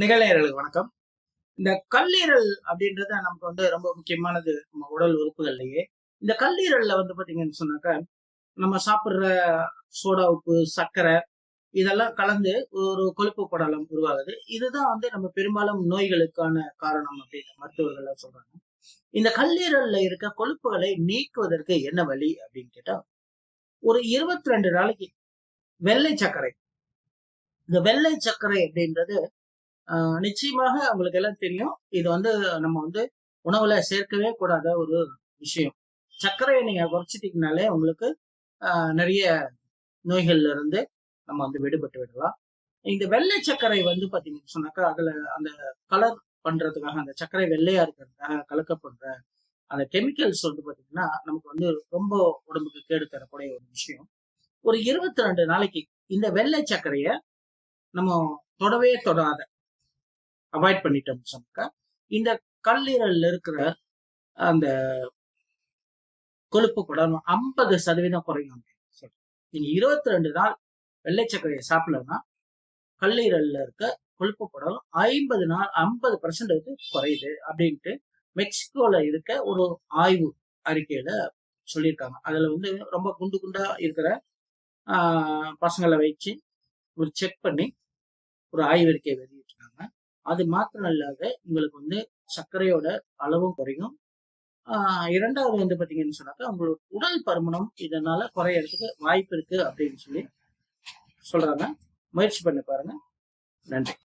நிகழ்நேயர்களுக்கு வணக்கம். இந்த கல்லீரல் அப்படின்றது நமக்கு வந்து ரொம்ப முக்கியமானது நம்ம உடல் உறுப்புகள்லயே. இந்த கல்லீரல்ல வந்து பாத்தீங்கன்னு சொன்னாக்கா நம்ம சாப்பிடுற சோடா உப்பு சர்க்கரை இதெல்லாம் கலந்து ஒரு கொழுப்பு படலம் உருவாகுது. இதுதான் வந்து நம்ம பெரும்பாலும் நோய்களுக்கான காரணம் அப்படின்னு மருத்துவர்கள் சொல்றாங்க. இந்த கல்லீரல்ல இருக்க கொழுப்புகளை நீக்குவதற்கு என்ன வழி அப்படின்னு கேட்டா ஒரு இருபத்தி ரெண்டு நாளைக்கு வெள்ளை சர்க்கரை. இந்த வெள்ளை சர்க்கரை அப்படின்றது நிச்சயமாக உங்களுக்கு எல்லாம் தெரியும். இது வந்து நம்ம வந்து உணவுல சேர்க்கவே கூடாத ஒரு விஷயம். சர்க்கரையை நீங்க குறைச்சிட்டீங்கனாலே உங்களுக்கு நிறைய நோய்கள்ல இருந்து நம்ம வந்து விடுபட்டு விடலாம். இந்த வெள்ளை சர்க்கரை வந்து பாத்தீங்கன்னு சொன்னாக்கா அதுல அந்த கலர் பண்றதுக்காக அந்த சர்க்கரை வெள்ளையா இருக்கிறதுக்காக கலக்கப்படுற அந்த கெமிக்கல்ஸ் வந்து பாத்தீங்கன்னா நமக்கு வந்து ரொம்ப உடம்புக்கு கேடு தரக்கூடிய ஒரு விஷயம். ஒரு இருபத்தி ரெண்டு நாளைக்கு இந்த வெள்ளை சர்க்கரைய நம்ம தொடவே தொடாத அவாய்ட் பண்ணிட்டோம் சொன்னாக்கா இந்த கல்லீரல்ல இருக்கிற அந்த கொழுப்பு கூட ஐம்பது சதவீதம் குறையும். அப்படின்னு நீங்க இருபத்தி ரெண்டு நாள் வெள்ளை சர்க்கரையை சாப்பிடலன்னா கல்லீரல்ல இருக்க கொழுப்பு குடலும் ஐம்பது நாள் ஐம்பது பர்சன்ட் குறையுது அப்படின்ட்டு மெக்சிகோல இருக்க ஒரு ஆய்வு அறிக்கையில சொல்லியிருக்காங்க. அதுல வந்து ரொம்ப குண்டு குண்டா இருக்கிற ஆஹ், பசங்களை வச்சு ஒரு செக் பண்ணி ஒரு ஆய்வறிக்கை வெளியிட்டிருக்காங்க. அது மாத்திரம் இல்லாத உங்களுக்கு வந்து சர்க்கரையோட அளவும் குறையும். இரண்டாவது வந்து பார்த்தீங்கன்னு சொன்னாக்கா உங்களோட உடல் பருமனம் இதனால குறையறதுக்கு வாய்ப்பு இருக்கு அப்படின்னு சொல்லி சொல்றாங்க. முயற்சி பண்ணி பாருங்க. நன்றி.